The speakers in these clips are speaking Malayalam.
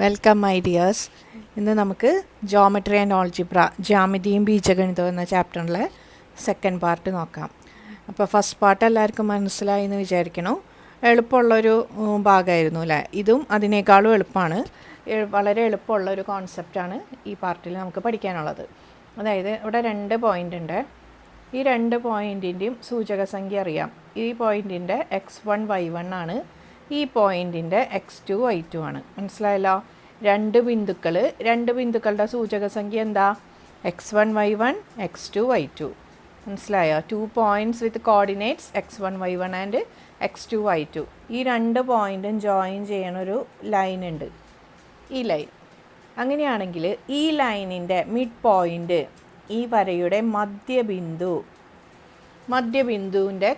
വെൽക്കം മൈ ഡിയേഴ്സ് ഇന്ന് നമുക്ക് ജോമെട്രി ആൻഡ് ഓൾജിബ്ര ജാമിതിയും ബീജഗണിതവും എന്ന ചാപ്റ്ററിലെ സെക്കൻഡ് പാർട്ട് നോക്കാം. അപ്പോൾ ഫസ്റ്റ് പാർട്ട് എല്ലാവർക്കും മനസ്സിലായി എന്ന് വിചാരിക്കണു. എളുപ്പമുള്ളൊരു ഭാഗമായിരുന്നു അല്ലേ ഇതും അതിനേക്കാളും എളുപ്പമാണ് വളരെ എളുപ്പമുള്ള ഒരു കോൺസെപ്റ്റാണ് ഈ പാർട്ടിൽ നമുക്ക് പഠിക്കാനുള്ളത്. അതായത് ഇവിടെ രണ്ട് പോയിന്റ് ഉണ്ട്. ഈ രണ്ട് പോയിന്റിന്റെയും സൂചക സംഖ്യ അറിയാം. ഈ പോയിന്റിന്റെ എക്സ് വൺ വൈ വൺ ആണ്. ഈ പോയിന്റിന്റെ എക്സ് ടു വൈ ടു ആണ്. മനസ്സിലായല്ലോ? രണ്ട് ബിന്ദുക്കൾ രണ്ട് ബിന്ദുക്കളുടെ സൂചക സംഖ്യ എന്താ? X one Y one X two Y two മനസ്സിലായോ? Two points with coordinates X one Y one and X two Y two ഈ രണ്ട് പോയിന്റും ജോയിൻ ചെയ്യണ ഒരു ലൈൻ ഉണ്ട്. ഈ ലൈൻ അങ്ങനെയാണെങ്കിൽ ഈ ലൈനിന്റെ മിഡ് പോയിന്റ് ഈ വരയുടെ മധ്യബിന്ദു. മധ്യബിന്ദുവിന്റെ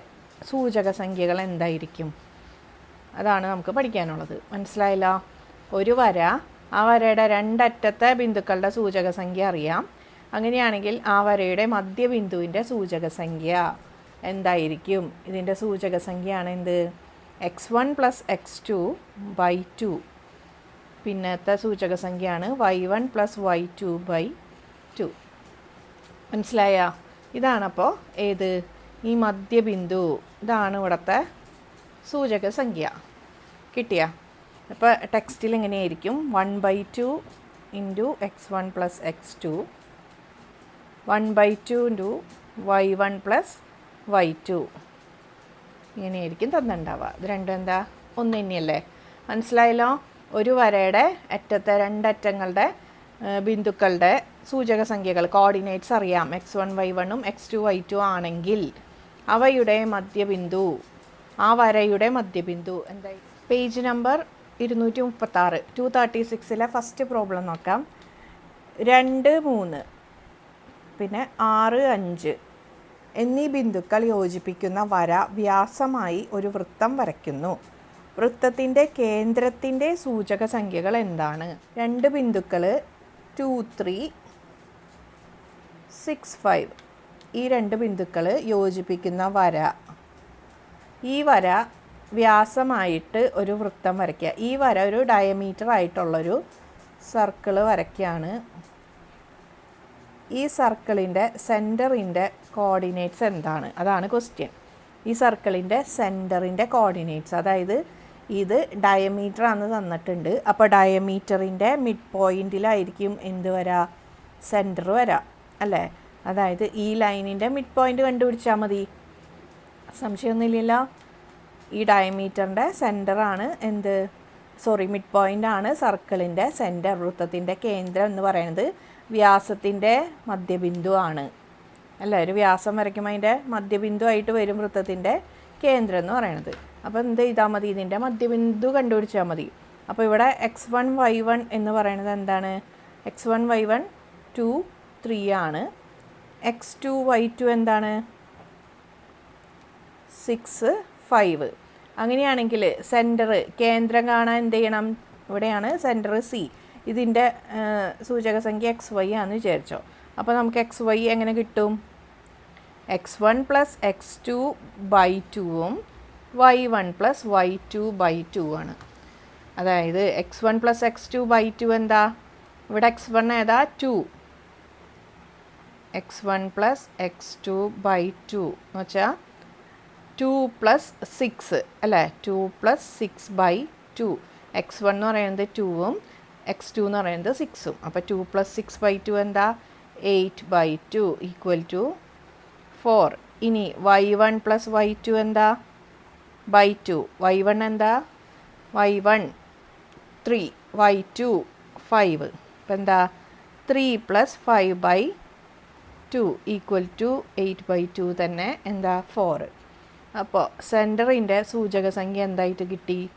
സൂചക സംഖ്യകൾ എന്തായിരിക്കും? അതാണ് നമുക്ക് പഠിക്കാനുള്ളത്. മനസ്സിലായില്ല? ഒരു വര ആ വരയുടെ രണ്ടറ്റത്തെ ബിന്ദുക്കളുടെ സൂചക സംഖ്യ അറിയാം. അങ്ങനെയാണെങ്കിൽ ആ വരയുടെ മധ്യബിന്ദുവിന്റെ സൂചക സംഖ്യ എന്തായിരിക്കും? ഇതിന്റെ സൂചക സംഖ്യയാണ് എന്ത്? X one plus X two by two. പിന്നത്തെ സൂചക സംഖ്യയാണ് Y one plus Y two by two. മനസ്സിലായ? ഇതാണപ്പോൾ ഏത്? ഈ മധ്യബിന്ദു. ഇതാണ് ഇവിടുത്തെ സൂചക സംഖ്യ കിട്ടിയ? അപ്പോൾ ടെക്സ്റ്റിൽ എങ്ങനെയായിരിക്കും? One by two into X one plus X two one by two into Y one plus Y two ഇങ്ങനെയായിരിക്കും തന്നിട്ടുണ്ടാവുക ഇത് രണ്ടും എന്താ? ഒന്ന് തന്നെയല്ലേ? മനസ്സിലായല്ലോ? ഒരു വരയുടെ അറ്റത്തെ രണ്ടറ്റങ്ങളുടെ ബിന്ദുക്കളുടെ സൂചക സംഖ്യകൾ കോർഡിനേറ്റ്സ് അറിയാം. എക്സ് വൺ വൈ വണ്ണും എക്സ് ടു വൈ ടു ആണെങ്കിൽ അവയുടെ മധ്യബിന്ദു ആ വരയുടെ മധ്യബിന്ദു. എന്തായി? പേജ് നമ്പർ ഇരുന്നൂറ്റി മുപ്പത്താറ് ടു തേർട്ടി സിക്സിലെ ഫസ്റ്റ് പ്രോബ്ലം നോക്കാം. രണ്ട് മൂന്ന്. പിന്നെ ആറ് അഞ്ച്. എന്നീ ബിന്ദുക്കൾ യോജിപ്പിക്കുന്ന വര വ്യാസമായി ഒരു വൃത്തം വരയ്ക്കുന്നു. വൃത്തത്തിന്റെ കേന്ദ്രത്തിന്റെ സൂചക സംഖ്യകൾ എന്താണ്? രണ്ട് ബിന്ദുക്കൾ ടു ത്രീ സിക്സ് ഫൈവ് ഈ രണ്ട് ബിന്ദുക്കൾ യോജിപ്പിക്കുന്ന വര ഈ വര വ്യാസമായിട്ട് ഒരു വൃത്തം വരയ്ക്കുക. ഈ വര ഒരു ഡയമീറ്റർ ആയിട്ടുള്ളൊരു സർക്കിൾ വരയ്ക്കുകയാണ്. ഈ സർക്കിളിന്റെ സെന്ററിന്റെ കോർഡിനേറ്റ്സ് എന്താണ്? അതാണ് ക്വസ്റ്റ്യൻ ഈ സർക്കിളിന്റെ സെന്ററിന്റെ കോർഡിനേറ്റ്സ് അതായത് ഇത് ഡയമീറ്റർ ആണ് തന്നിട്ടുണ്ട്. അപ്പോൾ ഡയമീറ്ററിന്റെ മിഡ് പോയിന്റിലായിരിക്കും എന്ത് വരാ? സെന്റർ വരാം. അല്ലേ? അതായത് ഈ ലൈനിന്റെ മിഡ് പോയിന്റ് കണ്ടുപിടിച്ചാൽ മതി. സംശയമൊന്നുമില്ലല്ലോ. ഈ ഡയമീറ്ററിന്റെ സെന്ററാണ് എന്ത്? സോറി മിഡ് പോയിന്റ് ആണ് സർക്കിളിന്റെ സെന്റർ വൃത്തത്തിന്റെ കേന്ദ്രം എന്ന് പറയുന്നത്. വ്യാസത്തിന്റെ മധ്യബിന്ദു ആണ് അല്ല? ഒരു വ്യാസം വരയ്ക്കുമ്പോൾ അതിന്റെ മധ്യബിന്ദു ആയിട്ട് വരും വൃത്തത്തിന്റെ കേന്ദ്രം എന്ന് പറയുന്നത്. അപ്പോൾ എന്ത് ചെയ്താൽ മതി? ഇതിന്റെ മധ്യബിന്ദു കണ്ടുപിടിച്ചാൽ മതി. അപ്പോൾ ഇവിടെ എക്സ് വൺ വൈ വൺ എന്ന് പറയുന്നത് എന്താണ്? X one Y one two three ആണ്. എക്സ് ടു വൈ ടു എന്താണ്? Six five. അങ്ങനെയാണെങ്കിൽ സെന്റർ കേന്ദ്രം കാണാൻ എന്ത് ചെയ്യണം? ഇവിടെയാണ് സെന്റർ സി. ഇതിന്റെ സൂചക സംഖ്യ എക്സ് വൈ ആണെന്ന് വിചാരിച്ചോ. അപ്പോൾ നമുക്ക് എക്സ് വൈ എങ്ങനെ കിട്ടും? X one plus X two by ടുവും Y one plus Y two by two ആണ്. അതായത് X one plus X two by two എന്താ? ഇവിടെ എക്സ് വൺ ഏതാ? Two. X one plus X two by two എന്ന് വെച്ചാൽ ടു പ്ലസ് സിക്സ് അല്ലേ? Two plus six by two X one എന്ന് പറയുന്നത് ടൂവും എക്സ് ടു എന്ന് പറയുന്നത് സിക്സും അപ്പോൾ two plus six by two എന്താ? Eight by two equal to four ഇനി Y one plus Y two എന്താ? ബൈ ടു വൈ വൺ എന്താ? Y one three Y two five ഇപ്പം എന്താ? Three plus five by two equal to eight by two തന്നെ എന്താ? ഫോർ അപ്പോൾ സെന്ററിന്റെ സൂചക സംഖ്യ എന്തായിട്ട് കിട്ടി?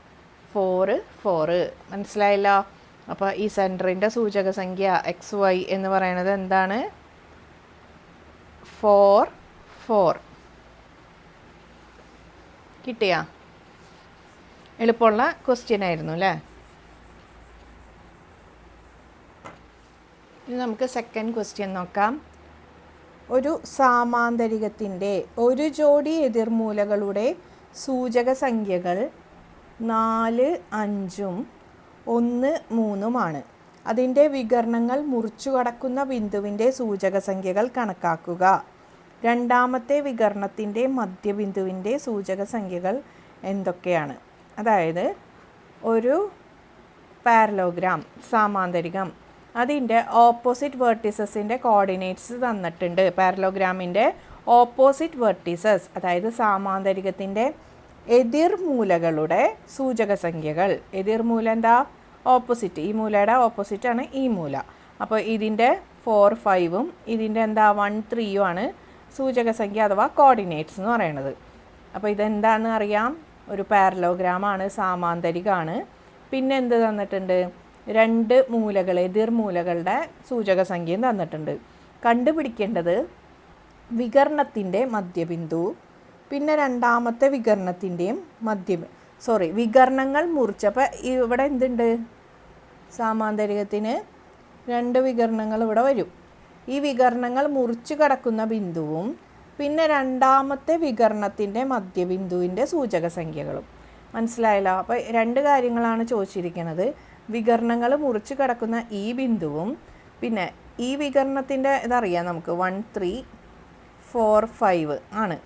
Four four. മനസ്സിലായല്ലോ? അപ്പോൾ ഈ സെന്ററിന്റെ സൂചക സംഖ്യ എക്സ് വൈ എന്ന് പറയുന്നത് എന്താണ്? Four four. കിട്ടിയാ? എളുപ്പമുള്ള ക്വസ്റ്റ്യൻ ആയിരുന്നു അല്ലേ? ഇനി നമുക്ക് സെക്കൻഡ് ക്വസ്റ്റ്യൻ നോക്കാം. ഒരു സാമാന്തരികത്തിന്റെ ഒരു ജോഡി എതിർമൂലകളുടെ സൂചക സംഖ്യകൾ നാല് അഞ്ചും ഒന്ന് മൂന്നുമാണ്. അതിന്റെ വികരണങ്ങൾ മുറിച്ചു കടക്കുന്ന ബിന്ദുവിന്റെ സൂചക സംഖ്യകൾ കണക്കാക്കുക. രണ്ടാമത്തെ വികരണത്തിന്റെ മധ്യബിന്ദുവിന്റെ സൂചക സംഖ്യകൾ എന്തൊക്കെയാണ്? അതായത് ഒരു പാരലോഗ്രാം സാമാന്തരികം അതിന്റെ ഓപ്പോസിറ്റ് വെർട്ടിസസിന്റെ കോർഡിനേറ്റ്സ് തന്നിട്ടുണ്ട്. പാരലോഗ്രാമിന്റെ ഓപ്പോസിറ്റ് വെർട്ടിസസ് അതായത് സാമാന്തരികത്തിന്റെ എതിർമൂലകളുടെ സൂചക സംഖ്യകൾ എതിർമൂല എന്താ? ഓപ്പോസിറ്റ് ഈ മൂലയുടെ ഓപ്പോസിറ്റാണ് ഈ മൂല. അപ്പോൾ ഇതിന്റെ ഫോർ ഫൈവും ഇതിന്റെ എന്താ? വൺ ത്രീയും ആണ് സൂചക സംഖ്യ അഥവാ കോർഡിനേറ്റ്സ് എന്ന് പറയുന്നത്. അപ്പോൾ ഇതെന്താണെന്ന് അറിയാം? ഒരു പാരലോഗ്രാമാണ് സാമാന്തരികമാണ് പിന്നെ എന്ത് തന്നിട്ടുണ്ട്? രണ്ട് മൂലകൾ എതിർമൂലകളുടെ സൂചക സംഖ്യയും തന്നിട്ടുണ്ട്. കണ്ടുപിടിക്കേണ്ടത് വികരണത്തിന്റെ മധ്യബിന്ദു പിന്നെ രണ്ടാമത്തെ വികരണത്തിന്റെയും മധ്യ സോറി വികരണങ്ങൾ മുറിച്ചപ്പോൾ ഇവിടെ എന്തുണ്ട്? സാമാന്തരികത്തിന് രണ്ട് വികരണങ്ങൾ ഇവിടെ വരും. ഈ വികരണങ്ങൾ മുറിച്ചു കടക്കുന്ന ബിന്ദുവും പിന്നെ രണ്ടാമത്തെ വികരണത്തിന്റെ മധ്യബിന്ദുവിന്റെ സൂചക സംഖ്യകളും. മനസ്സിലായല്ലോ? അപ്പോൾ രണ്ട് കാര്യങ്ങളാണ് ചോദിച്ചിരിക്കുന്നത്. വികരണങ്ങൾ മുറിച്ച് കിടക്കുന്ന ഈ ബിന്ദുവും പിന്നെ ഈ വികരണത്തിന്റെ ഇതറിയാം നമുക്ക്. വൺ ത്രീ ഫോർ ഫൈവ് ആണ്.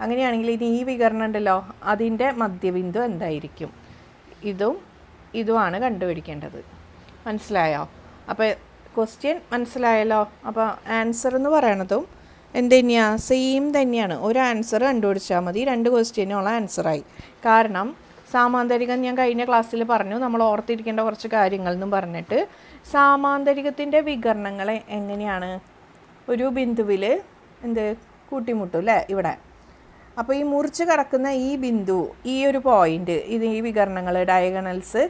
അങ്ങനെയാണെങ്കിൽ ഇനി ഈ വികരണം ഉണ്ടല്ലോ അതിന്റെ മധ്യബിന്ദു എന്തായിരിക്കും? ഇതും ഇതുമാണ് കണ്ടുപിടിക്കേണ്ടത്. മനസ്സിലായോ? അപ്പോൾ ക്വസ്റ്റ്യൻ മനസ്സിലായല്ലോ? അപ്പോൾ ആൻസർ എന്ന് പറയണതും എന്ത് തന്നെയാണ് സെയിം തന്നെയാണ്. ഒരു ആൻസർ കണ്ടുപിടിച്ചാൽ മതി. രണ്ട് ക്വസ്റ്റ്യനുള്ള ആൻസറായി കാരണം സാമാന്തരികം ഞാൻ കഴിഞ്ഞ ക്ലാസ്സിൽ പറഞ്ഞു. നമ്മൾ ഓർത്തിരിക്കേണ്ട കുറച്ച് കാര്യങ്ങൾ എന്നും പറഞ്ഞിട്ട്. സാമാന്തരികത്തിന്റെ വികരണങ്ങളെ എങ്ങനെയാണ്? ഒരു ബിന്ദുവിൽ എന്ത്? കൂട്ടിമുട്ടും അല്ലേ? ഇവിടെ. അപ്പോൾ ഈ മുറിച്ച് കിടക്കുന്ന ഈ ബിന്ദു ഈ ഒരു പോയിന്റ് ഇത് ഈ വികരണങ്ങൾ ഡയഗണൽസ്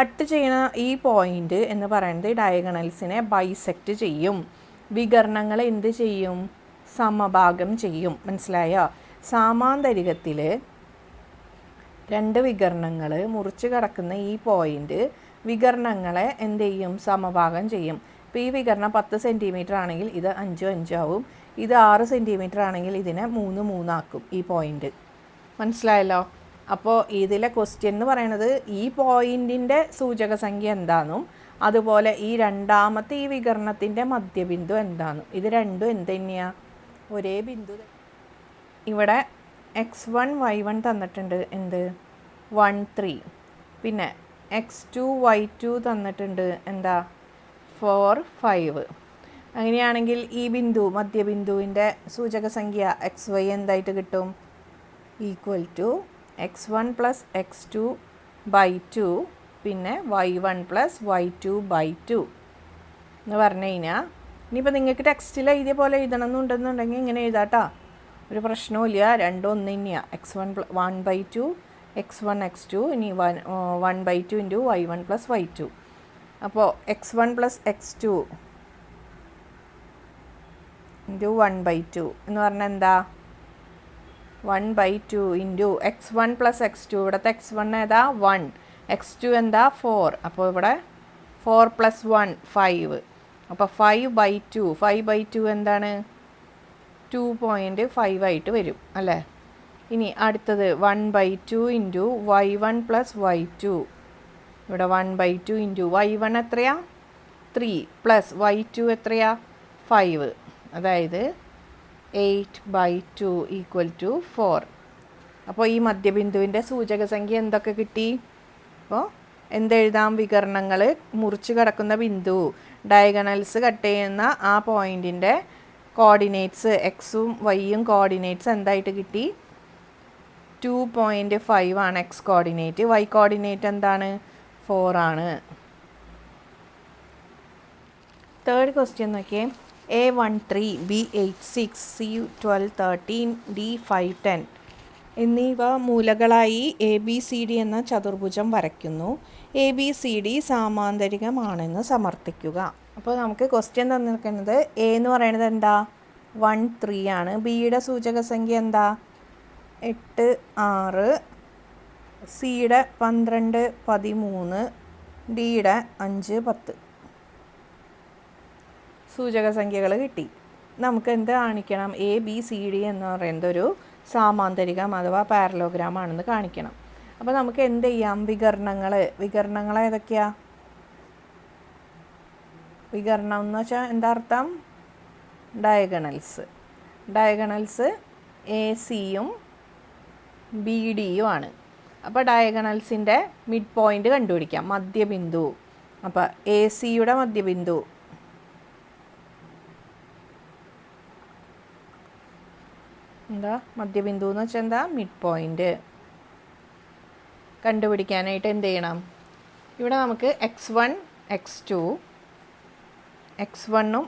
കട്ട് ചെയ്യുന്ന ഈ പോയിന്റ് എന്ന് പറയുന്നത് ഡയഗണൽസിനെ ബൈസെക്റ്റ് ചെയ്യും. വികരണങ്ങൾ എന്ത് ചെയ്യും? സമഭാഗം ചെയ്യും. മനസ്സിലായോ? സാമാന്തരികത്തിൽ രണ്ട് വികരണങ്ങൾ മുറിച്ച് കിടക്കുന്ന ഈ പോയിന്റ് വികരണങ്ങളെ എന്ത് ചെയ്യും? സമഭാഗം ചെയ്യും. ഇപ്പോൾ ഈ വികരണം പത്ത് സെന്റിമീറ്റർ ആണെങ്കിൽ ഇത് അഞ്ചും അഞ്ചാവും ഇത് ആറ് സെന്റിമീറ്റർ ആണെങ്കിൽ ഇതിനെ മൂന്ന് മൂന്നാക്കും ഈ പോയിന്റ് മനസ്സിലായല്ലോ? അപ്പോൾ ഇതിലെ ക്വസ്റ്റ്യൻ എന്ന് പറയുന്നത് ഈ പോയിന്റിന്റെ സൂചക സംഖ്യ എന്താണെന്നും അതുപോലെ ഈ രണ്ടാമത്തെ ഈ വികരണത്തിന്റെ മധ്യബിന്ദു എന്താണെന്നും ഇത് രണ്ടും എന്ത് തന്നെയാണ് ഒരേ ബിന്ദു ഇവിടെ എക്സ് വൺ വൈ വൺ തന്നിട്ടുണ്ട്. എന്ത്? വൺ ത്രീ പിന്നെ എക്സ് ടു വൈ ടു തന്നിട്ടുണ്ട്. എന്താ? ഫോർ ഫൈവ് അങ്ങനെയാണെങ്കിൽ ഈ ബിന്ദു മധ്യബിന്ദുവിന്റെ സൂചക സംഖ്യ എക്സ് വൈ എന്തായിട്ട് കിട്ടും? Equal to X one plus X two by two പിന്നെ Y one plus Y two by two എന്ന് പറഞ്ഞു കഴിഞ്ഞാൽ ഇനിയിപ്പോൾ നിങ്ങൾക്ക് ടെക്സ്റ്റിൽ എഴുതിയ പോലെ എഴുതണം എന്നുണ്ടെന്നുണ്ടെങ്കിൽ ഇങ്ങനെ എഴുതാട്ടാ. ഒരു പ്രശ്നവുമില്ല. രണ്ടും ഒന്ന് തന്നെയാണ് X one one by two X one X two ഇനി one one by two into Y one plus Y two അപ്പോൾ X one plus X two into one by two എന്ന് പറഞ്ഞാൽ എന്താ? One by two into X one plus X two ഇവിടുത്തെ എക്സ് വൺ ഏതാ? വൺ എക്സ് ടു എന്താ? ഫോർ അപ്പോൾ ഇവിടെ ഫോർ പ്ലസ് വൺ ഫൈവ് അപ്പോൾ five by two five by two എന്താണ്? ടു പോയിന്റ് ഫൈവ് ആയിട്ട് വരും അല്ലേ? ഇനി അടുത്തത് one by two into Y one plus Y two ഇവിടെ one by two into Y one എത്രയാ? ത്രീ പ്ലസ് വൈ ടു എത്രയാ? ഫൈവ് അതായത് eight by two equal to four അപ്പോൾ ഈ മധ്യബിന്ദുവിന്റെ സൂചക സംഖ്യ എന്തൊക്കെ കിട്ടി? അപ്പോൾ എന്തെഴുതാം? വികരണങ്ങൾ മുറിച്ച് കിടക്കുന്ന ബിന്ദു. ഡയഗണൽസ് കട്ട് ചെയ്യുന്ന ആ പോയിന്റിന്റെ കോർഡിനേറ്റ്സ് എക്സും വൈയും കോർഡിനേറ്റ്സ് എന്തായിട്ട് കിട്ടി? ടു പോയിന്റ് ഫൈവ് ആണ് എക്സ് കോർഡിനേറ്റ് വൈ കോർഡിനേറ്റ് എന്താണ്? ഫോർ ആണ്. തേർഡ് ക്വസ്റ്റ്യൻ നോക്കിയേ. A one three B eight six C twelve thirteen D five ten എന്നിവ മൂലകളായി എ ബി സി ഡി എന്ന ചതുർഭുജം വരയ്ക്കുന്നു. എ ബി സി ഡി സാമാന്തരികമാണെന്ന് സമർത്ഥിക്കുക. അപ്പോൾ നമുക്ക് ക്വസ്റ്റ്യൻ തന്നിരിക്കുന്നത് എ എന്ന് പറയുന്നത് എന്താ? വൺ ത്രീ ആണ്. ബിയുടെ സൂചക സംഖ്യ എന്താ? എട്ട് ആറ്. സിയുടെ പന്ത്രണ്ട് പതിമൂന്ന്. ഡിയുടെ അഞ്ച് പത്ത്. സൂചക സംഖ്യകൾ കിട്ടി. നമുക്ക് എന്ത് കാണിക്കണം? എ ബി സി ഡി എന്ന് പറയുന്നത് ഒരു സാമാന്തരികം അഥവാ പാരലോഗ്രാം ആണെന്ന് കാണിക്കണം. അപ്പോൾ നമുക്ക് എന്ത് ചെയ്യാം? വികരണങ്ങൾ വികരണങ്ങൾ ഏതൊക്കെയാ? വികരണം എന്ന് വെച്ചാൽ എന്താ അർത്ഥം? ഡയഗണൽസ് ഡയഗണൽസ് എ സിയും ബി ഡിയും ആണ്. അപ്പോൾ ഡയഗണൽസിന്റെ മിഡ് പോയിന്റ് കണ്ടുപിടിക്കാം. മധ്യബിന്ദു. അപ്പോൾ എ സിയുടെ മധ്യബിന്ദു. എന്താ? മധ്യബിന്ദു എന്ന് വെച്ചാൽ എന്താ? മിഡ് പോയിന്റ് കണ്ടുപിടിക്കാനായിട്ട് എന്ത് ചെയ്യണം? ഇവിടെ നമുക്ക് X one X two X വണ്ണും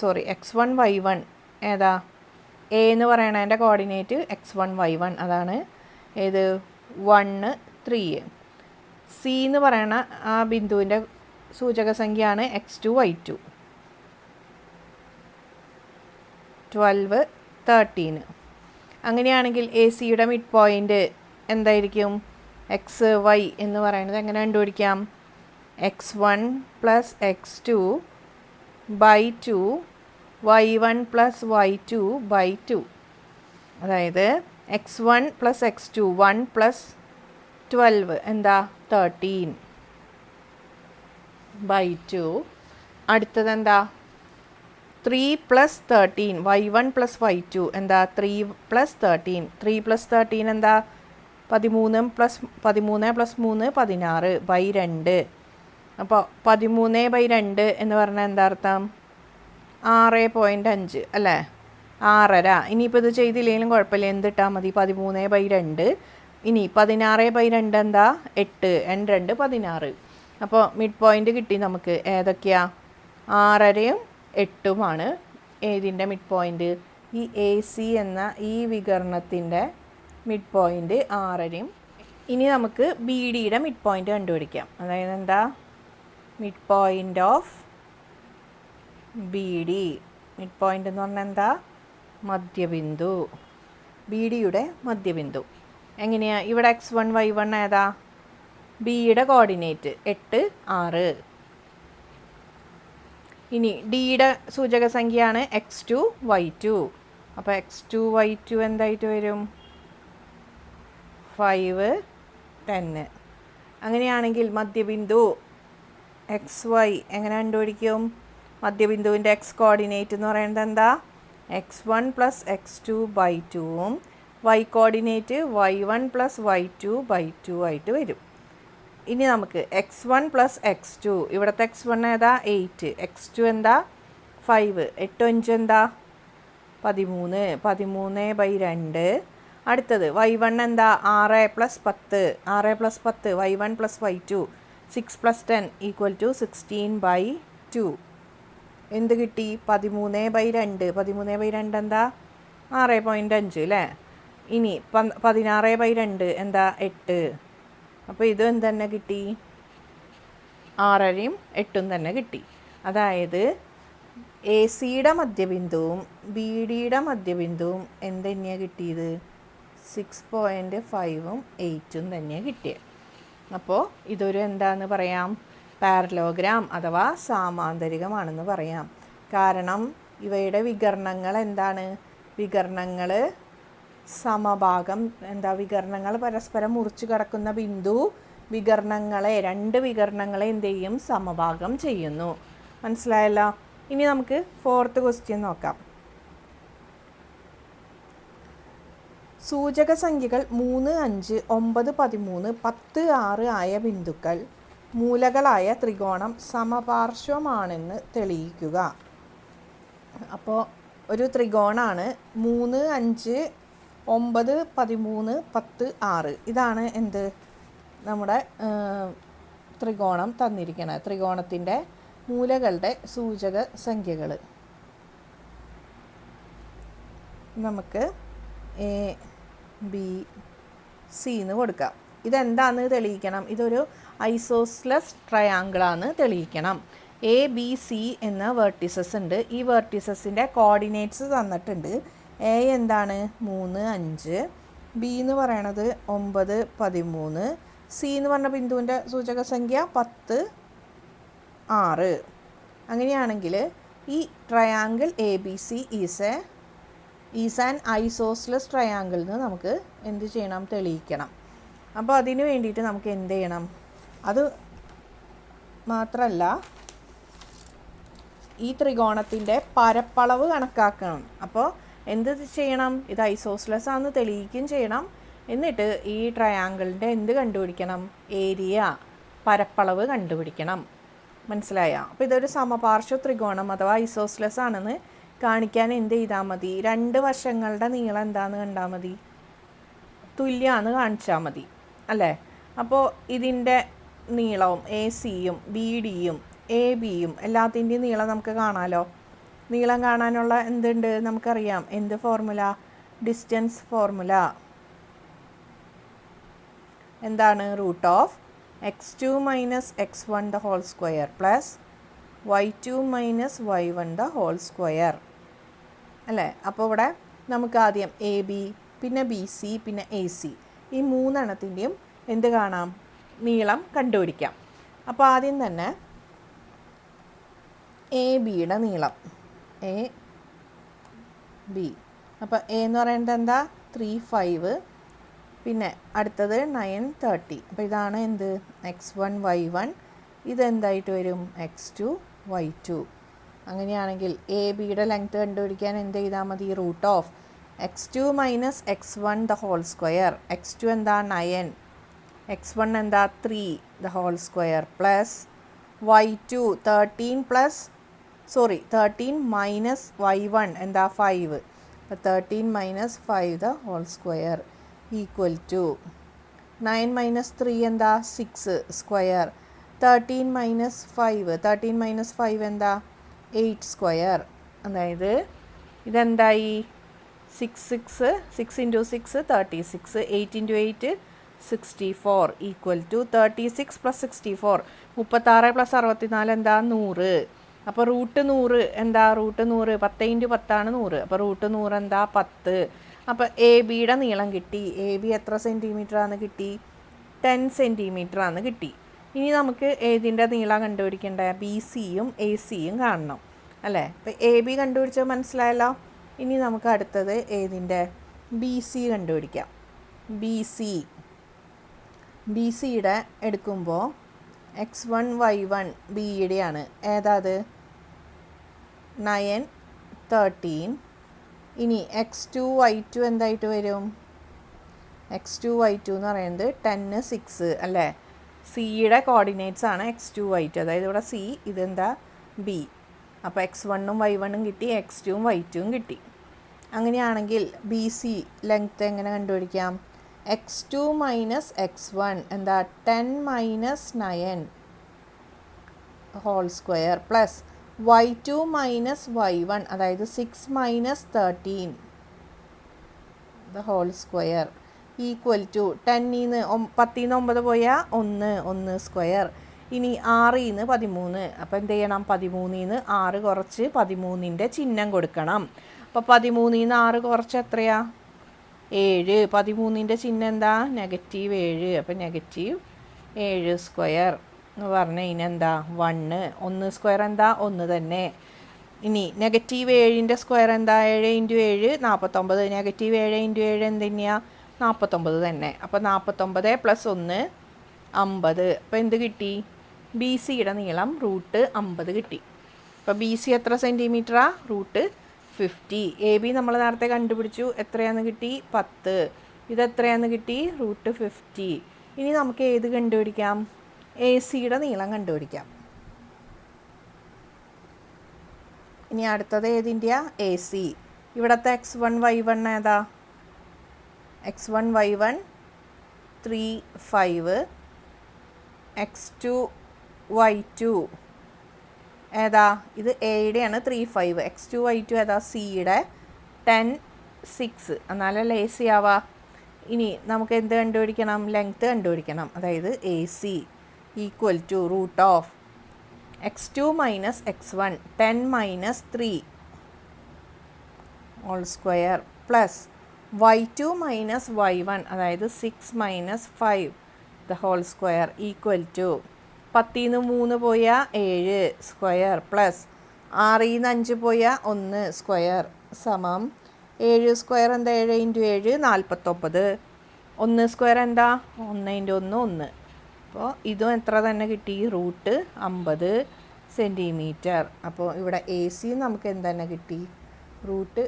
sorry X one Y one ഏതാ? എ എന്ന് പറയണതിന്റെ coordinate X one Y one അതാണ്. ഏത്? വണ്ണ് ത്രീ സി എന്ന് പറയണ ആ ബിന്ദുവിന്റെ സൂചക സംഖ്യയാണ് X two Y two twelve thirteen അങ്ങനെയാണെങ്കിൽ എ സിയുടെ മിഡ് പോയിന്റ് എന്തായിരിക്കും? എക്സ് വൈ എന്ന് പറയുന്നത് എങ്ങനെ കണ്ടുപിടിക്കാം? X one plus X two by two Y one plus Y two by two അതായത് X one plus X two one plus twelve എന്താ? തേർട്ടീൻ ബൈ ടു അടുത്തത് എന്താ? Three plus thirteen Y one plus Y two എന്താ? Three plus thirteen three plus thirteen എന്താ? പതിമൂന്ന് പ്ലസ് പതിമൂന്ന് പ്ലസ് മൂന്ന് പതിനാറ് ബൈ രണ്ട്. അപ്പോൾ പതിമൂന്ന് ബൈ രണ്ട് എന്ന് പറഞ്ഞാൽ എന്താ അർത്ഥം? ആറ് പോയിന്റ് അഞ്ച് അല്ലേ? ആറര. ഇനിയിപ്പോൾ ഇത് ചെയ്തില്ലെങ്കിലും കുഴപ്പമില്ല. എന്തിട്ടാൽ മതി? പതിമൂന്ന് ബൈ രണ്ട്. ഇനി പതിനാറ് ബൈ രണ്ട് എന്താ? എട്ട്. എൺ രണ്ട് പതിനാറ്. അപ്പോൾ മിഡ് പോയിന്റ് കിട്ടി നമുക്ക്. ഏതൊക്കെയാ? ആറരയും എട്ടുമാണ് ഏതിന്റെ മിഡ് പോയിന്റ് ഈ എ സി എന്ന ഈ വികരണത്തിന്റെ മിഡ് പോയിന്റ് ആറരയും. ഇനി നമുക്ക് ബി ഡിയുടെ മിഡ് പോയിന്റ് കണ്ടുപിടിക്കാം. അതായത് എന്താ? Mid point of B D. Mid point എന്ന് പറഞ്ഞാൽ എന്താ? മധ്യബിന്ദു. ബി ഡിയുടെ മധ്യബിന്ദു. എങ്ങനെയാണ് ഇവിടെ എക്സ് വൺ വൈ വൺ ഏതാ? ബിയുടെ കോർഡിനേറ്റ് എട്ട് ആറ്. ഇനി ഡിയുടെ സൂചക സംഖ്യയാണ് എക്സ് ടു വൈ ടു അപ്പോൾ എക്സ് ടു വൈ ടു എന്തായിട്ട് വരും? ഫൈവ് ടെന്ന് അങ്ങനെയാണെങ്കിൽ മധ്യബിന്ദു എക്സ് വൈ എങ്ങനെ കണ്ടുപിടിക്കും? മധ്യബിന്ദുവിന്റെ എക്സ് കോർഡിനേറ്റ് എന്ന് പറയുന്നത് എന്താ? X one plus X two by ടുവും Y coordinate Y one plus Y two by two ആയിട്ട് വരും. ഇനി നമുക്ക് X one plus X two ഇവിടുത്തെ എക്സ് വൺ ഏതാ? എയ്റ്റ് എക്സ് ടു എന്താ? ഫൈവ് എട്ട് അഞ്ച് എന്താ? പതിമൂന്ന്. പതിമൂന്ന് ബൈ രണ്ട്. അടുത്തത് വൈ വൺ എന്താ? ആറ് പ്ലസ് പത്ത്. ആറ് പ്ലസ് പത്ത് Y one plus Y two six plus ten equal to sixteen by two എന്ത് കിട്ടി? പതിമൂന്ന് ബൈ രണ്ട്. പതിമൂന്ന് ബൈ രണ്ട് എന്താ? ആറ് പോയിന്റ് അഞ്ച് അല്ലേ ഇനി പന്ത് പതിനാറ് ബൈ രണ്ട് എന്താ? എട്ട്. അപ്പോൾ ഇത് എന്ത് തന്നെ കിട്ടി? ആറരയും എട്ടും തന്നെ കിട്ടി. അതായത് എ സിയുടെ മധ്യബിന്ദുവും ബി ഡിയുടെ മധ്യബിന്ദുവും എന്ത് തന്നെയാണ് കിട്ടിയത്? സിക്സ് പോയിന്റ് ഫൈവും എയ്റ്റും തന്നെയാണ് കിട്ടിയത്. അപ്പോൾ ഇതൊരു എന്താന്ന് പറയാം? പാരലോഗ്രാം അഥവാ സാമാന്തരികമാണെന്ന് പറയാം. കാരണം ഇവയുടെ വികരണങ്ങൾ എന്താണ്? വികരണങ്ങൾ സമഭാഗം എന്താ വികരണങ്ങൾ പരസ്പരം മുറിച്ചു കിടക്കുന്ന ബിന്ദു വികരണങ്ങളെ രണ്ട് വികരണങ്ങളെ എന്ത് ചെയ്യും? സമഭാഗം ചെയ്യുന്നു. മനസ്സിലായല്ലോ? ഇനി നമുക്ക് ഫോർത്ത് ക്വസ്റ്റ്യൻ നോക്കാം. സൂചക സംഖ്യകൾ മൂന്ന് അഞ്ച് ഒമ്പത് പതിമൂന്ന് പത്ത് ആറ് ആയ ബിന്ദുക്കൾ മൂലകളായ ത്രികോണം സമപാർശ്വമാണെന്ന് തെളിയിക്കുക. അപ്പോൾ ഒരു ത്രികോണാണ് മൂന്ന് അഞ്ച് ഒമ്പത് പതിമൂന്ന് പത്ത് ആറ്. ഇതാണ് എന്ത്? നമ്മുടെ ത്രികോണം തന്നിരിക്കുന്നത് ത്രികോണത്തിന്റെ മൂലകളുടെ സൂചക സംഖ്യകൾ നമുക്ക് ബി സി എന്ന് കൊടുക്കാം. ഇതെന്താന്ന് തെളിയിക്കണം? ഇതൊരു ഐസോസ്ലസ് ട്രയാങ്കിളാന്ന് തെളിയിക്കണം. എ ബി സി എന്ന വേർട്ടിസസ് ഉണ്ട്. ഈ വേർട്ടിസസിന്റെ കോർഡിനേറ്റ്സ് തന്നിട്ടുണ്ട്. എ എന്താണ്? മൂന്ന് അഞ്ച്. ബി എന്ന് പറയണത് ഒമ്പത് പതിമൂന്ന്. സി എന്ന് പറഞ്ഞ ബിന്ദുവിന്റെ സൂചക സംഖ്യ പത്ത് ആറ്. അങ്ങനെയാണെങ്കിൽ ഈ triangle A B C is a is an isosceles triangle എന്ന് നമുക്ക് എന്ത് ചെയ്യണം? തെളിയിക്കണം. അപ്പോൾ അതിന് വേണ്ടിയിട്ട് നമുക്ക് എന്ത് ചെയ്യണം? അത് മാത്രമല്ല ഈ ത്രികോണത്തിന്റെ പരപ്പളവ് കണക്കാക്കണം. അപ്പോൾ എന്ത് ചെയ്യണം? ഇത് ഐസോസ്ലെസ് ആണെന്ന് തെളിയിക്കുകയും ചെയ്യണം. എന്നിട്ട് ഈ ട്രയാങ്കിളിന്റെ എന്ത് കണ്ടുപിടിക്കണം? ഏരിയ പരപ്പളവ് കണ്ടുപിടിക്കണം. മനസ്സിലായ? അപ്പോൾ ഇതൊരു സമപാർശ്വ ത്രികോണം അഥവാ ഐസോസ്ലെസ് ആണെന്ന് കാണിക്കാൻ എന്ത് ചെയ്താൽ മതി? രണ്ട് വശങ്ങളുടെ നീളം എന്താന്ന് കണ്ടാൽ മതി. തുല്യമാണെന്ന് കാണിച്ചാൽ മതി അല്ലേ? അപ്പോൾ ഇതിന്റെ നീളവും എ സിയും ബി ഡിയും എ ബിയും എല്ലാത്തിന്റെയും നീളം നമുക്ക് കാണാമല്ലോ നീളം കാണാനുള്ള എന്തുണ്ട്? നമുക്കറിയാം. എന്ത് ഫോർമുല? Distance formula. എന്താണ്? Root of X two minus X one the whole square plus Y two minus Y one the whole square. അല്ലേ? അപ്പോൾ ഇവിടെ നമുക്ക് ആദ്യം എ ബി പിന്നെ ബി സി പിന്നെ എ സി ഈ മൂന്നെണ്ണത്തിന്റെയും എന്ത് കാണാം? നീളം കണ്ടുപിടിക്കാം. അപ്പോൾ ആദ്യം തന്നെ എ ബിയുടെ നീളം. എ ബി അപ്പോൾ എ എന്ന് പറയുന്നത് എന്താ? ത്രീ ഫൈവ് പിന്നെ അടുത്തത് നയൻ തേർട്ടി അപ്പോൾ ഇതാണ് എന്ത്? എക്സ് വൺ വൈ വൺ ഇതെന്തായിട്ട് വരും? എക്സ് ടു വൈ ടു അങ്ങനെയാണെങ്കിൽ എ ബിയുടെ ലെങ്ത് കണ്ടുപിടിക്കാൻ എന്ത് ചെയ്താൽ മതി? Root of X two minus X one the whole square X two എന്താ? നയൻ എക്സ് വൺ എന്താ? Three the whole square plus Y two thirteen plus sorry thirteen minus Y one എന്താ? ഫൈവ് അപ്പോൾ thirteen minus five the whole square equal to nine minus three എന്താ? Six square thirteen minus five thirteen minus five എന്താ? Eight square. അതായത് ഇതെന്തായി? Six six six into six thirty six eight into eight sixty four equal to thirty six plus sixty four മുപ്പത്താറ് പ്ലസ് അറുപത്തിനാല് എന്താ? നൂറ്. അപ്പോൾ റൂട്ട് നൂറ് എന്താ? റൂട്ട് നൂറ്. പത്ത് ഇന്റു പത്താണ് നൂറ്. അപ്പോൾ റൂട്ട് നൂറ് എന്താ? പത്ത്. അപ്പോൾ എ ബിയുടെ നീളം കിട്ടി. എ ബി എത്ര സെന്റിമീറ്റർ ആണ് കിട്ടി? ടെൻ സെന്റിമീറ്റർ ആണ് കിട്ടി. ഇനി നമുക്ക് ഏതിന്റെ നീളം കണ്ടുപിടിക്കേണ്ടത് ബി സിയും എ സിയും കാണണം അല്ലേ? അപ്പോൾ എ ബി കണ്ടുപിടിച്ചാൽ മനസ്സിലായല്ലോ? ഇനി നമുക്ക് അടുത്തത് ഏതിന്റെ? ബി സി കണ്ടുപിടിക്കാം. ബി സി ബി സിയുടെ എടുക്കുമ്പോൾ എക്സ് വൺ വൈ വൺ ബിയുടെയാണ് ഏതാത് നയൻ തേർട്ടീൻ ഇനി എക്സ് ടു വൈ ടു എന്തായിട്ട് വരും? എക്സ് ടു വൈ ടു എന്ന് പറയുന്നത് ടെന്ന് സിക്സ് അല്ലേ? സിയുടെ കോർഡിനേറ്റ്സ് ആണ് എക്സ് ടു വൈ ടു അതായത് ഇവിടെ സി ഇതെന്താ? ബി അപ്പോൾ എക്സ് വണ്ണും വൈ വണ്ണും കിട്ടി എക്സ് ടുവും വൈ ടുവും കിട്ടി. അങ്ങനെയാണെങ്കിൽ ബി സി ലെങ്ത്ത് എങ്ങനെ കണ്ടുപിടിക്കാം? X two minus X one എന്താ? Ten minus nine whole square plus Y two minus Y one അതായത് six minus thirteen the whole square equal to ടെന്നിന്ന് പത്തിൽ നിന്ന് ഒമ്പത് പോയാൽ ഒന്ന് ഒന്ന് സ്ക്വയർ ഇനി ആറിൽ നിന്ന് പതിമൂന്ന്. അപ്പോൾ എന്ത് ചെയ്യണം? പതിമൂന്നിൽ നിന്ന് ആറ് കുറച്ച് പതിമൂന്നിന്റെ ചിഹ്നം കൊടുക്കണം. അപ്പോൾ പതിമൂന്നിൽ നിന്ന് ആറ് കുറച്ച് എത്രയാ? ഏഴ്. പതിമൂന്നിന്റെ ചിഹ്നം എന്താ? നെഗറ്റീവ് ഏഴ്. അപ്പോൾ നെഗറ്റീവ് ഏഴ് സ്ക്വയർ എന്ന് പറഞ്ഞാൽ ഇതിനെന്താ വണ്ണ്. ഒന്ന് സ്ക്വയർ എന്താ? ഒന്ന് തന്നെ. ഇനി നെഗറ്റീവ് ഏഴിന്റെ സ്ക്വയർ എന്താ? ഏഴ് ഇന്റു ഏഴ് നാൽപ്പത്തൊമ്പത് നെഗറ്റീവ് ഏഴ് ഇന്റു ഏഴ് എന്ത് തന്നെയാണ് നാൽപ്പത്തൊമ്പത് തന്നെ. അപ്പോൾ നാൽപ്പത്തൊമ്പത് പ്ലസ് ഒന്ന് അമ്പത്. അപ്പോൾ എന്ത് കിട്ടി? ബി സിയുടെ നീളം റൂട്ട് അമ്പത് കിട്ടി. അപ്പോൾ ബി സി എത്ര സെന്റിമീറ്ററാ റൂട്ട് ഫിഫ്റ്റി എ ബി നമ്മൾ നേരത്തെ കണ്ടുപിടിച്ചു. എത്രയാന്ന് കിട്ടി? പത്ത്. ഇതെത്രയാന്ന് കിട്ടി? റൂട്ട് ഫിഫ്റ്റി ഇനി നമുക്ക് ഏത് കണ്ടുപിടിക്കാം? എ സിയുടെ നീളം കണ്ടുപിടിക്കാം. ഇനി അടുത്തത് ഏതിന്റെയാ എ സി ഇവിടുത്തെ എക്സ് വൺ വൈ വൺ ഏതാ? X one Y one three five X two Y two ഏതാ? ഇത് എയുടെയാണ് three five X two Y two ഏതാ? സിയുടെ ടെൻ സിക്സ് എന്നാലല്ലേ എ സി ആവാ. ഇനി നമുക്ക് എന്ത് കണ്ടുപിടിക്കണം? ലെങ്ത്ത് കണ്ടുപിടിക്കണം. അതായത് A C equal to root of X two minus X one ten minus three all square plus Y two minus Y one അതായത് six minus five the whole square equal to പത്തിൽ നിന്ന് മൂന്ന് പോയ ഏഴ് സ്ക്വയർ പ്ലസ് ആറിൽ നിന്ന് അഞ്ച് പോയ ഒന്ന് സ്ക്വയർ സമം. ഏഴ് സ്ക്വയർ എന്താ ഏഴ് ഇന്റു ഏഴ്? നാൽപ്പത്തൊമ്പത് ഒന്ന് സ്ക്വയർ എന്താ? ഒന്ന് ഇന്റു ഒന്ന് ഒന്ന്. അപ്പോൾ ഇതും എത്ര തന്നെ കിട്ടി? റൂട്ട് അമ്പത് സെന്റിമീറ്റർ അപ്പോൾ ഇവിടെ എ സി നമുക്ക് എന്ത് തന്നെ കിട്ടി? റൂട്ട്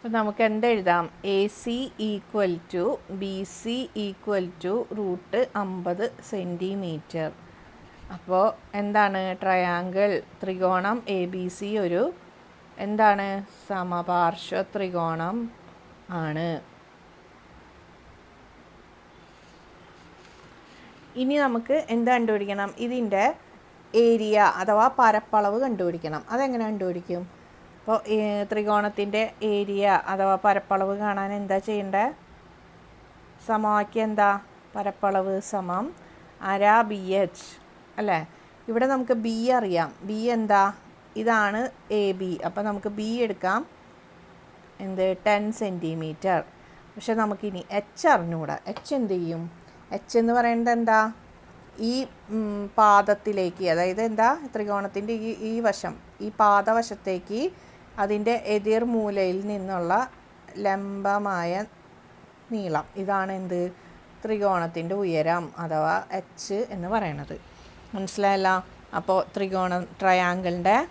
അപ്പോൾ നമുക്ക് എന്തെഴുതാം? A C equal to B C equal to root അമ്പത് സെന്റിമീറ്റർ അപ്പോൾ എന്താണ്? ട്രയാങ്കിൾ ത്രികോണം എ ബി സി ഒരു എന്താണ്? സമപാർശ്വ ത്രികോണം ആണ്. ഇനി നമുക്ക് എന്ത് കണ്ടുപിടിക്കണം? ഇതിന്റെ ഏരിയ അഥവാ പരപ്പളവ് കണ്ടുപിടിക്കണം. അതെങ്ങനെ കണ്ടുപിടിക്കും? അപ്പോൾ ത്രികോണത്തിന്റെ ഏരിയ അഥവാ പരപ്പളവ് കാണാൻ എന്താ ചെയ്യേണ്ടത് സമവാക്യം എന്താ? പരപ്പളവ് സമം അര ബി എച്ച് അല്ലേ? ഇവിടെ നമുക്ക് ബി അറിയാം. ബി എന്താ? ഇതാണ് എ ബി അപ്പോൾ നമുക്ക് ബി എടുക്കാം. എന്ത്? ടെൻ സെന്റിമീറ്റർ പക്ഷെ നമുക്കിനി എച്ച് അറിഞ്ഞുകൂടാ എച്ച് എന്ത് ചെയ്യും? എച്ച് എന്ന് പറയുന്നത് എന്താ? ഈ പാദത്തിലേക്ക് അതായത് എന്താ? ത്രികോണത്തിന്റെ ഈ ഈ വശം ഈ പാദവശത്തേക്ക് അതിന്റെ എതിർ മൂലയിൽ നിന്നുള്ള ലംബമായ നീളം. ഇതാണ് എന്ത്? ത്രികോണത്തിന്റെ ഉയരം അഥവാ എച്ച് എന്ന് പറയണത്. മനസ്സിലായല്ല? അപ്പോൾ ത്രികോണം ട്രയാങ്കിളിന്റെ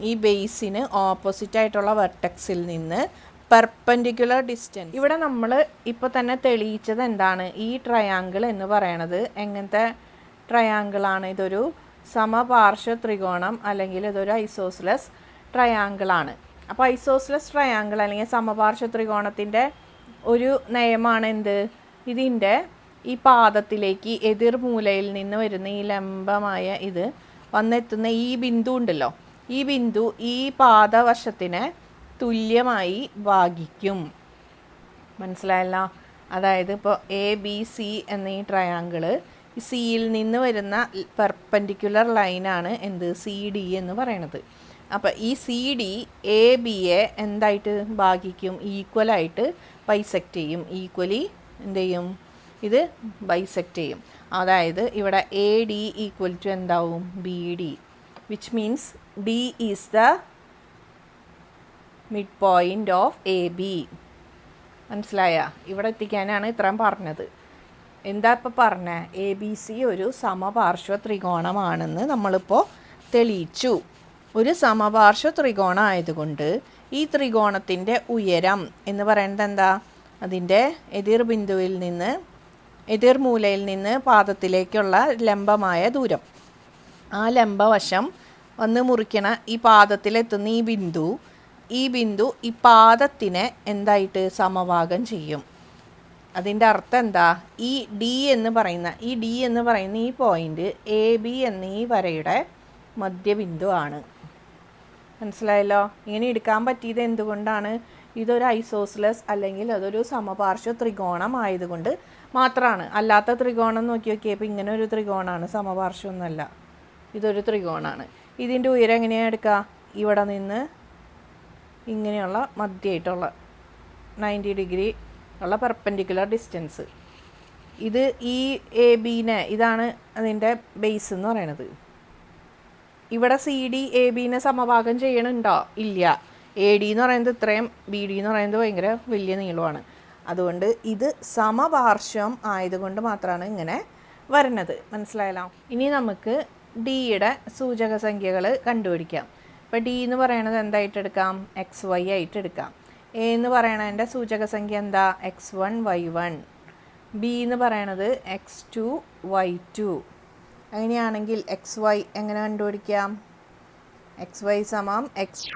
ഈ ബേസിന് ഓപ്പോസിറ്റ് ആയിട്ടുള്ള വെർട്ടെക്സിൽ നിന്ന് പെർപ്പൻഡിക്കുലർ ഡിസ്റ്റൻസ് ഇവിടെ നമ്മൾ ഇപ്പോൾ തന്നെ തെളിയിച്ചത് എന്താണ്? ഈ ട്രയാങ്കിൾ എന്ന് പറയണത് എങ്ങനത്തെ ട്രയാങ്കിളാണ് ഇതൊരു സമപാർശ്വ ത്രികോണം അല്ലെങ്കിൽ ഇതൊരു ഐസോസ്ലസ് ട്രയാങ്കിളാണ് അപ്പോൾ ഐസോസ്ലസ് ട്രയാങ്കിൾ അല്ലെങ്കിൽ സമപാർശ്വ ത്രികോണത്തിന്റെ ഒരു നയമാണ് എന്ത്? ഇതിന്റെ ഈ പാദത്തിലേക്ക് എതിർ മൂലയിൽ നിന്ന് വരുന്ന ഈ ലംബമായ ഇത് വന്നെത്തുന്ന ഈ ബിന്ദു ഉണ്ടല്ലോ. ഈ ബിന്ദു ഈ പാദവശത്തിനെ തുല്യമായി ഭാഗിക്കും. മനസ്സിലായല്ല? അതായത് ഇപ്പോൾ എ ബി സി എന്ന ഈ ട്രയാങ്കിൾ സിയിൽ നിന്ന് വരുന്ന പെർപ്പൻഡിക്കുലർ ലൈനാണ് എന്ത്? സി ഡി എന്ന് പറയണത്. അപ്പോൾ ഈ C D A B A എന്തായിട്ട് ഭാഗിക്കും? ഈക്വലായിട്ട് ബൈസെക്റ്റ് ചെയ്യും. ഈക്വലി എന്ത് ചെയ്യും? ഇത് ബൈസെക്റ്റ് ചെയ്യും. അതായത് ഇവിടെ എ ഡി ഈക്വൽ ടു എന്താവും? B D which means D is the mid point of A B മനസ്സിലായ? ഇവിടെ എത്തിക്കാനാണ് ഇത്രയും പറഞ്ഞത്. എന്താ ഇപ്പോൾ പറഞ്ഞത് എ ബി സി ഒരു സമപാർശ്വ ത്രികോണമാണെന്ന് നമ്മളിപ്പോൾ തെളിയിച്ചു. ഒരു സമപാർശ്വ ത്രികോണം ആയതുകൊണ്ട് ഈ ത്രികോണത്തിന്റെ ഉയരം എന്ന് പറയുന്നത് എന്താ? അതിന്റെ എതിർ ബിന്ദുവിൽ നിന്ന് എതിർ മൂലയിൽ നിന്ന് പാദത്തിലേക്കുള്ള ലംബമായ ദൂരം. ആ ലംബവശം വന്ന് മുറിക്കണ ഈ പാദത്തിലെത്തുന്ന ഈ ബിന്ദു ഈ ബിന്ദു ഈ പാദത്തിനെ എന്തായിട്ട് സമഭാഗം ചെയ്യും? അതിന്റെ അർത്ഥം എന്താ? ഈ ഡി എന്ന് പറയുന്ന ഈ ഡി എന്ന് പറയുന്ന ഈ പോയിന്റ് എ ബി എന്നീ വരയുടെ മധ്യബിന്ദു ആണ് മനസ്സിലായല്ലോ? ഇങ്ങനെ എടുക്കാൻ പറ്റിയത് എന്തുകൊണ്ടാണ്? ഇതൊരു ഐസോസിലസ് അല്ലെങ്കിൽ അതൊരു സമപാർശ്വ ത്രികോണം ആയതുകൊണ്ട് മാത്രമാണ് അല്ലാത്ത ത്രികോണം നോക്കി നോക്കിയപ്പോൾ ഇങ്ങനെ ഒരു ത്രികോണമാണ് സമപാർശ്വമൊന്നുമല്ല. ഇതൊരു ത്രികോണമാണ് ഇതിന്റെ ഉയരം എങ്ങനെയാണ് എടുക്കുക? ഇവിടെ നിന്ന് ഇങ്ങനെയുള്ള മധ്യമായിട്ടുള്ള നയന്റി ഡിഗ്രി ഉള്ള പെർപ്പൻഡിക്കുലർ ഡിസ്റ്റൻസ്. ഇത് ഈ എ ബീനെ ഇതാണ് അതിന്റെ ബേസ് എന്ന് പറയണത് ഇവിടെ സി ഡി എ ബിനെ സമഭാഗം ചെയ്യണുണ്ടോ? ഇല്ല. എ ഡി എന്ന് പറയുന്നത് ഇത്രയും ബി ഡി എന്ന് പറയുന്നത് ഭയങ്കര വലിയ നീളമാണ്. അതുകൊണ്ട് ഇത് സമപാർശ്വം ആയതുകൊണ്ട് മാത്രമാണ് ഇങ്ങനെ വരുന്നത് മനസ്സിലായല്ലോ? ഇനി നമുക്ക് ഡിയുടെ സൂചക സംഖ്യകൾ കണ്ടുപിടിക്കാം. ഇപ്പോൾ ഡി എന്ന് പറയണത് എന്തായിട്ട് എടുക്കാം? എക്സ് വൈ ആയിട്ട് എടുക്കാം. എ എന്ന് പറയണതിന്റെ സൂചക സംഖ്യ എന്താ? X one y one B എന്ന് പറയണത് എക്സ് ടു വൈ ടു അങ്ങനെയാണെങ്കിൽ എക്സ് വൈ എങ്ങനെ കണ്ടുപിടിക്കാം? എക്സ് വൈ സമം x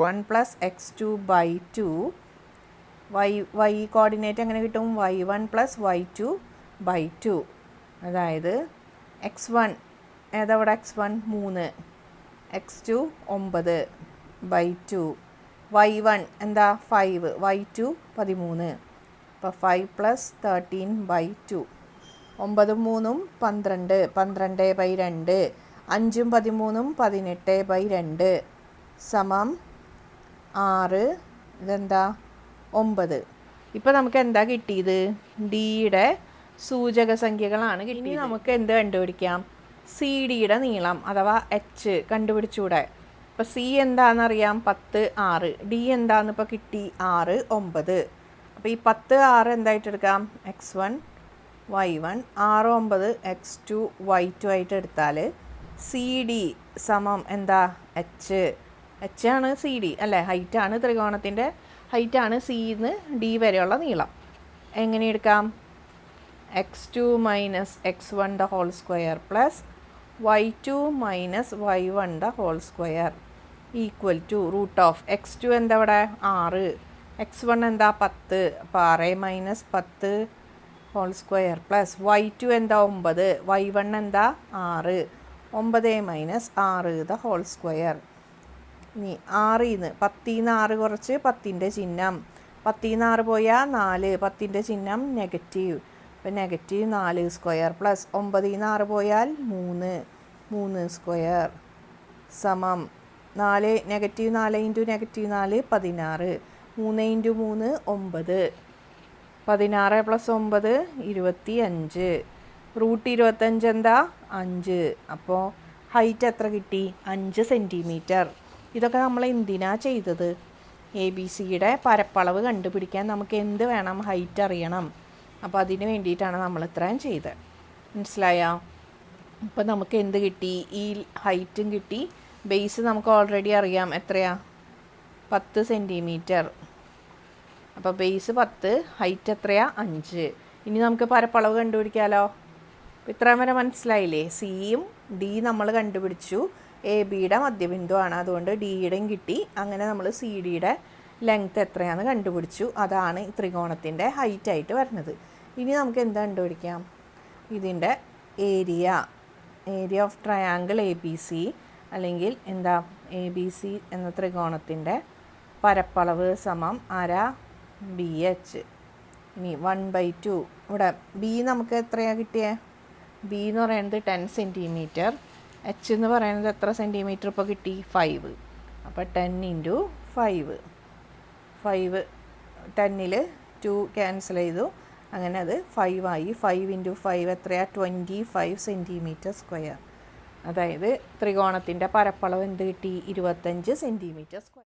one plus x two by two y y coordinate എങ്ങനെ കിട്ടും? Y one plus y two by two അതായത് എക്സ് വൺ ഏതവിടെ എക്സ് വൺ മൂന്ന്. എക്സ് ടു ഒമ്പത് ബൈ ടു വൈ വൺ എന്താ? ഫൈവ് വൈ ടു പതിമൂന്ന്. അപ്പോൾ five plus thirteen by two ഒമ്പതും മൂന്നും പന്ത്രണ്ട് പന്ത്രണ്ട് ബൈ രണ്ട് അഞ്ചും പതിമൂന്നും പതിനെട്ട് ബൈ രണ്ട് സമം ആറ് ഇതെന്താ? ഒമ്പത്. ഇപ്പോൾ നമുക്ക് എന്താ കിട്ടിയത്? ഡിയുടെ സൂചക സംഖ്യകളാണ് കിട്ടി നമുക്ക് എന്ത് കണ്ടുപിടിക്കാം? സി ഡിയുടെ നീളം അഥവാ എച്ച് കണ്ടുപിടിച്ചൂടെ. ഇപ്പോൾ സി എന്താണെന്നറിയാം പത്ത് ആറ്. ഡി എന്താണെന്ന് ഇപ്പോൾ കിട്ടി? ആറ് ഒമ്പത്. അപ്പോൾ ഈ പത്ത് ആറ് എന്തായിട്ട് എടുക്കാം എക്സ് വൺ വൈ വൺ ആറ് ഒമ്പത് എക്സ് ടു വൈ ടു ആയിട്ട് എടുത്താൽ സി ഡി സമം എന്താ? എച്ച്. എച്ച് ആണ് സി ഡി അല്ലേ? ഹൈറ്റാണ് ത്രികോണത്തിന്റെ ഹൈറ്റാണ് സിന്ന് ഡി വരെയുള്ള നീളം. എങ്ങനെ എടുക്കാം? X two minus x one the whole square plus y two minus y one the whole square equal to root of x two എന്താ ഇവിടെ ആറ്. എക്സ് വൺ എന്താ? പത്ത്. അപ്പോൾ ആറ് മൈനസ് പത്ത്. Whole square plus y two എന്താ ഒമ്പത്? വൈ വൺ എന്താ? ആറ്. ഒമ്പത് മൈനസ് ആറ് ദ ഹോൾ സ്ക്വയർ ഇനി ആറിൽ നിന്ന് പത്തിൽ നിന്ന് ആറ് കുറച്ച് പത്തിന്റെ ചിഹ്നം. പത്തിൽ നിന്ന് ആറ് പോയാൽ നാല്. പത്തിന്റെ ചിഹ്നം നെഗറ്റീവ് അപ്പം നെഗറ്റീവ് നാല് സ്ക്വയർ പ്ലസ് ഒമ്പതിൽ നിന്ന് ആറ് പോയാൽ മൂന്ന്. മൂന്ന് സ്ക്വയർ സമം. നാല് നെഗറ്റീവ് നാല് ഇന്റു നെഗറ്റീവ് നാല് പതിനാറ്. മൂന്ന് ഇന്റു മൂന്ന് ഒമ്പത്. പതിനാറ് പ്ലസ് ഒമ്പത് ഇരുപത്തി അഞ്ച് റൂട്ട് ഇരുപത്തഞ്ച് എന്താ? അഞ്ച്. അപ്പോൾ ഹൈറ്റ് എത്ര കിട്ടി? അഞ്ച് സെന്റിമീറ്റർ ഇതൊക്കെ നമ്മൾ എന്തിനാ ചെയ്തത്? എ ബി സിയുടെ പരപ്പളവ് കണ്ടുപിടിക്കാൻ നമുക്ക് എന്ത് വേണം? ഹൈറ്റ് അറിയണം. അപ്പോൾ അതിന് വേണ്ടിയിട്ടാണ് നമ്മൾ ഇത്രയും ചെയ്തത്. മനസ്സിലായോ? അപ്പോൾ നമുക്ക് എന്ത് കിട്ടി? ഈ ഹൈറ്റും കിട്ടി. ബേസ് നമുക്ക് ഓൾറെഡി അറിയാം. എത്രയാ? പത്ത് സെന്റിമീറ്റർ അപ്പോൾ ബേസ് പത്ത് ഹൈറ്റ് എത്രയാ? അഞ്ച്. ഇനി നമുക്ക് പരപ്പളവ് കണ്ടുപിടിക്കാമല്ലോ ഇത്രയും വരെ മനസ്സിലായില്ലേ? സിയും ഡി നമ്മൾ കണ്ടുപിടിച്ചു. എ ബിയുടെ മധ്യബിന്ദുവാണ്. അതുകൊണ്ട് ഡിയുടെയും കിട്ടി. അങ്ങനെ നമ്മൾ സി ഡിയുടെ ലെങ്ത് എത്രയാണെന്ന് കണ്ടുപിടിച്ചു. അതാണ് ഈ ത്രികോണത്തിന്റെ ഹൈറ്റ് ആയിട്ട് വരുന്നത്. ഇനി നമുക്ക് എന്താ കണ്ടുപിടിക്കാം? ഇതിന്റെ area area of triangle A B C അല്ലെങ്കിൽ എന്താ? എ ബി സി എന്ന ത്രികോണത്തിന്റെ പരപ്പളവ് സമം അര ബി എച്ച് ഇനി വൺ ബൈ ടു ഇവിടെ ബി നമുക്ക് എത്രയാണ് കിട്ടിയേ? ബി എന്ന് പറയുന്നത് ടെൻ സെന്റിമീറ്റർ എച്ച് എന്ന് പറയുന്നത് എത്ര സെന്റിമീറ്റർ ഇപ്പോൾ കിട്ടി? ഫൈവ് അപ്പോൾ ടെൻ ഇന്റു ഫൈവ് ഫൈവ് ടെന്നിൽ ടു ക്യാൻസൽ ചെയ്തു. അങ്ങനെ അത് ഫൈവ് ആയി. ഫൈവ് ഇന്റു ഫൈവ് എത്രയാണ് ട്വന്റി ഫൈവ് സെന്റിമീറ്റർ സ്ക്വയർ അതായത് ത്രികോണത്തിന്റെ പരപ്പളവ് എന്ത് കിട്ടി? ഇരുപത്തഞ്ച് സെന്റിമീറ്റർ സ്ക്വയർ